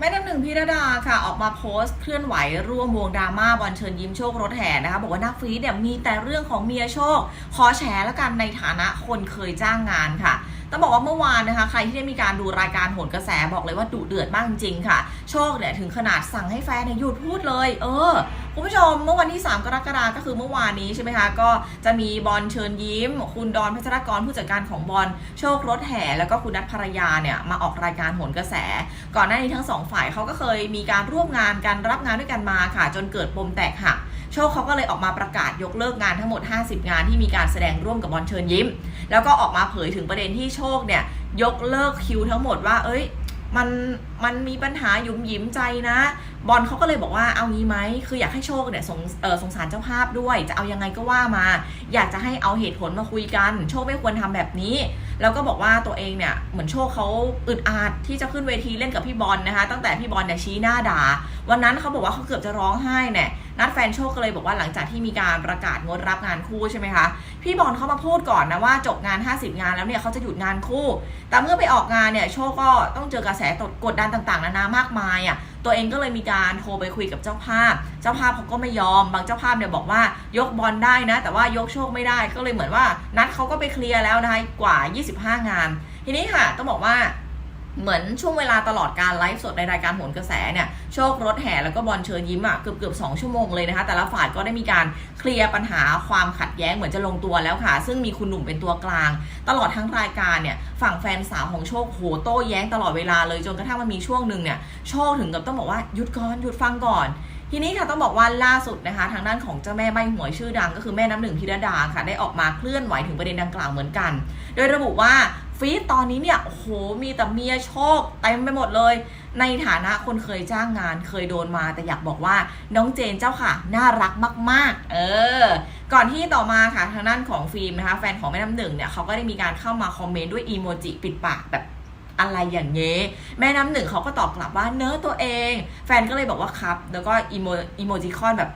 แม่น้ำหนึ่งพิรดาค่ะออกมาโพสต์เคลื่อนไหวร่วมวงดราม่าบอลเชิญยิ้มโชครถแห่นะคะ บอกว่านักฟรีเนี่ยมีแต่เรื่องของเมียโชค ขอแฉแล้วกันในฐานะคนเคยจ้างงานค่ะ ต้องบอกว่าเมื่อวานนะคะ ใครที่ได้มีการดูรายการโหนกระแสบอกเลยว่าดุเดือดมากจริงๆค่ะ โชคเนี่ยถึงขนาดสั่งให้แฟนเนี่ยหยุดพูดเลย เออ คุณผู้ชมเมื่อวันที่ 3 กรกฎาคมก็คือเมื่อวานนี้ใช่ไหมคะ ก็จะมีบอลเชิญยิ้ม คุณดอนพัชรกรผู้จัดการของบอลโชครถแห่ แล้วก็คุณนัทภรรยาเนี่ยมาออกรายการโหนกระแส ก่อนหน้านี้ทั้งสองฝ่ายเขาก็เคยมีการร่วมงานกันรับงานด้วยกันมาค่ะ จนเกิดปมแตกหัก ชคเขาก็เลยออกมาประกาศยกเลิกงานทั้งหมด 50 งานที่มีการแสดงร่วมกับบอลเชิญยิ้ม แล้วก็ออกมาเผยถึงประเด็นที่โชคเนี่ยยกเลิกคิวทั้งหมดว่า เอ้ยมันมันมีปัญหาหยุมหยิมใจนะ บอลเขาก็เลยบอกว่าเอางี้ไหมคืออยากให้โชคเนี่ยสงสงสารเจ้าภาพด้วย จะเอายังไงก็ว่ามา อยากจะให้เอาเหตุผลมาคุยกัน โชคไม่ควรทำแบบนี้ แล้วก็บอกว่าตัวเองเนี่ยเหมือนโชคเขาอึดอัดที่จะขึ้นเวทีเล่นกับพี่บอลนะคะ ตั้งแต่พี่บอลเนี่ยชี้หน้าด่า วันนั้นเขาบอกว่าเขาเกือบจะร้องไห้เนี่ย นัดแฟนโชคก็เลยบอกว่าหลังจากที่มีการประกาศงดรับงานคู่ใช่ไหมคะ พี่บอลเขามาพูดก่อนนะว่าจบงาน 50 งานแล้วเนี่ยเขาจะหยุดงานคู่ แต่เมื่อไปออกงานเนี่ยโชคก็ต้องเจอกระแสกดดันต่างๆ นานามากมายอะตัวเองก็เลยมีการโทรไปคุยกับเจ้าภาพ เจ้าภาพเขาก็ไม่ยอม บางเจ้าภาพเนี่ยบอกว่ายกบอลได้นะ แต่ว่ายกโชคไม่ได้ ก็เลยเหมือนว่านัดเขาก็ไปเคลียร์แล้วนะคะกว่า 25 งาน ทีนี้ค่ะต้องบอกว่า เหมือนช่วงเวลาตลอดการไลฟ์สดในรายการโหนกระแสเนี่ยโชครถแห่แล้วก็บอลเชิญยิ้มอะเกือบเกือบสองชั่วโมงเลยนะคะ แต่ละฝ่ายก็ได้มีการเคลียร์ปัญหาความขัดแย้งเหมือนจะลงตัวแล้วค่ะ ซึ่งมีคุณหนุ่มเป็นตัวกลาง ตลอดทั้งรายการเนี่ยฝั่งแฟนสาวของโชคโหโต้แย้งตลอดเวลาเลยจนกระทั่งมันมีช่วงหนึ่งเนี่ยโชคถึงกับต้องบอกว่าหยุดก่อนหยุดฟังก่อนทีนี้ค่ะต้องบอกว่าล่าสุดนะคะ ทางด้านของเจ้าแม่ใบหวยชื่อดัง ก็คือแม่น้ำหนึ่งพิรดาค่ะ ได้ออกมาเคลื่อนไหวถึงประเด็นดังกล่าวเหมือนกัน โดยระบุว่า ฟีดตอนนี้เนี่ยโหมีแต่เมียโชคเต็มไปหมดเลย ในฐานะคนเคยจ้างงานเคยโดนมา แต่อยากบอกว่าน้องเจนเจ้าค่ะ น่ารักมาก ๆ เออ ก่อนที่ต่อมาค่ะทางด้านของฟิล์มนะคะ แฟนของแม่น้ำหนึ่งเนี่ยเขาก็ได้มีการเข้ามาคอมเมนต์ด้วยอีโมจิปิดปากแบบอะไรอย่างเงี้ยแม่น้ำหนึ่งเขาก็ตอบกลับว่าเนื้อตัวเอง แฟนก็เลยบอกว่าครับ แล้วก็อีโมอีโมจิคอนแบบ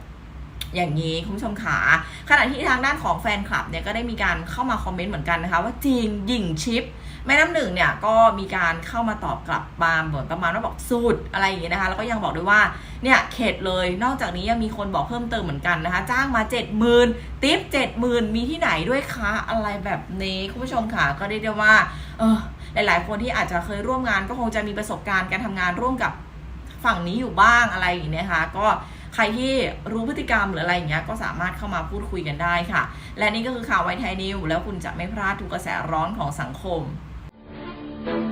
อย่างนี้คุณผู้ชมขาขณะที่ทางด้านของแฟนคลับเนี่ยก็ได้มีการเข้ามาคอมเมนต์เหมือนกันนะคะ ว่าจริงหยิ่งชิป แม่น้ำหนึ่งเนี่ยก็มีการเข้ามาตอบกลับมาเหมือนประมาณว่าบอกสุดอะไรอย่างเงี้ยนะคะ แล้วก็ยังบอกด้วยว่าเนี่ยเข็ดเลยนอกจากนี้ยังมีคนบอกเพิ่มเติมเหมือนกันนะคะ จ้างมา 7 0 0 0 0ติป7 0,000 มีที่ไหนด้วยคะอะไรแบบนี้คุณผู้ชมค่ะก็เรียกได้ว่าเออหลาย ๆ คนที่อาจจะเคยร่วมงานก็คงจะมีประสบการณ์การทำงานร่วมกับฝั่งนี้อยู่บ้างอะไรอย่างเงี้ยนะคะก็ใครที่รู้พฤติกรรมหรืออะไรอย่างเงี้ยก็สามารถเข้ามาพูดคุยกันได้ค่ะ และนี่ก็คือข่าวไวไทยนิวแล้วคุณจะไม่พลาดทุกกระแสร้อนของสังคม Thank you.